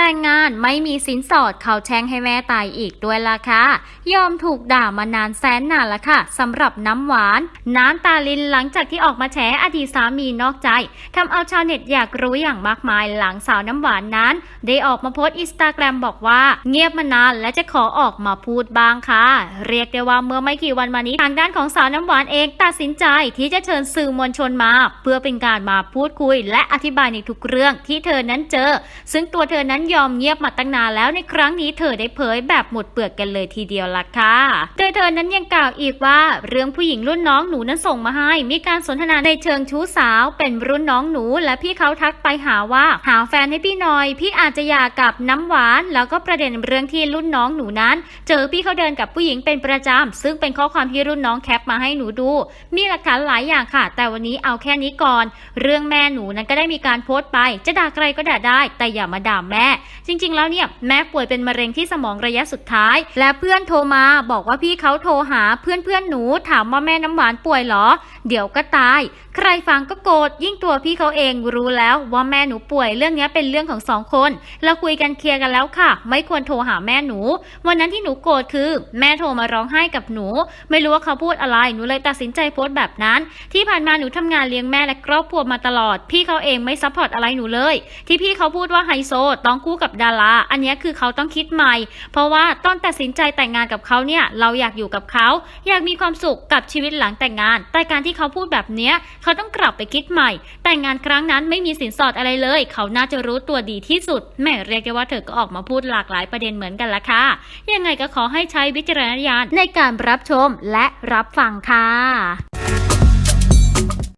แต่งงานไม่มีสินสอดเขาแช่งให้แม่ตายอีกด้วยล่ะค่ะ ยอมถูกด่ามานานแสนนานละค่ะสำหรับน้ำหวาน น้ำตาลินหลังจากที่ออกมาแฉอดีตสามีนอกใจทำเอาชาวเน็ตอยากรู้อย่างมากมายหลังสาวน้ำหวานนั้น ได้ออกมาโพสต์อินสตาแกรมบอกว่า เงียบมานานและจะขอออกมาพูดบ้างค่ะ เรียกได้ว่าเมื่อไม่กี่วันมานี้ทางด้านของสาวน้ำหวานเองตัดสินใจที่จะเชิญสื่อมวลชนมา เพื่อเป็นการมาพูดคุย และอธิบายในทุกเรื่องที่เธอนั้นเจอ ซึ่งตัวเธอนั้นยอมเงียบมาตั้งนานแล้วในครั้งนี้เธอได้เผยแบบหมดเปลือกกันเลยทีเดียวล่ะค่ะ โดยเธอนั้นยังกล่าวอีกว่า เรื่องผู้หญิงรุ่นน้องหนูนั้นส่งมาให้ มีการสนทนาในเชิงชู้สาว เป็นรุ่นน้องหนู และพี่เขาทักไปหาว่า หาแฟนให้พี่หน่อย พี่อาจจะหย่ากับน้ำหวาน แล้วก็ประเด็นเรื่องที่รุ่นน้องหนูนั้น เจอพี่เขาเดินกับผู้หญิงเป็นประจำซึ่งเป็นข้อความที่รุ่นน้องแคปมาให้หนูดูมีหลักฐานหลายอย่างค่ะ แต่วันนี้เอาแค่นี้ก่อน เรื่องแม่หนูนั้นก็ได้มีการโพสต์ไป จะด่าใครก็ด่าได้ แต่อย่ามาด่าแม่จริง ๆ แล้วเนี่ยแม่ป่วยเป็นมะเร็งที่สมองระยะสุดท้าย และเพื่อนโทรมาบอกว่าพี่เขาโทรหาเพื่อนเพื่อนๆหนูถามว่าแม่น้ำหวานป่วยหรอ เดี๋ยวก็ตาย ใครฟังก็โกรธยิ่งตัวพี่เขาเองรู้แล้วว่าแม่หนูป่วยเรื่องนี้เป็นเรื่องของสองคนเราคุยกันเคลียร์กันแล้วค่ะ ไม่ควรโทรหาแม่หนู วันนั้นที่หนูโกรธคือ แม่โทรมาร้องไห้กับหนู ไม่รู้ว่าเขาพูดอะไรหนูเลยตัดสินใจโพสต์แบบนั้น ที่ผ่านมาหนูทำงานเลี้ยงแม่และครอบครัวมาตลอด พี่เขาเองไม่ซัพพอร์ตอะไรหนูเลย ที่พี่เขาพูดว่าไฮโซต้องคู่กับดารา อันนี้คือเขาต้องคิดใหม่ เพราะว่าตอนตัดสินใจแต่งงานกับเขาเนี่ย เราอยากอยู่กับเขา อยากมีความสุขกับชีวิตหลังแต่งงาน แต่การที่เขาพูดแบบเนี้ยเขาต้องกลับไปคิดใหม่ แต่งงานครั้งนั้นไม่มีสินสอดอะไรเลย เขาน่าจะรู้ตัวดีที่สุดแหม่เรียกได้ว่าเธอก็ออกมาพูดหลากหลายประเด็นเหมือนกันละค่ะ ยังไงก็ขอให้ใช้วิจารณญาณในการรับชมและรับฟังค่ะ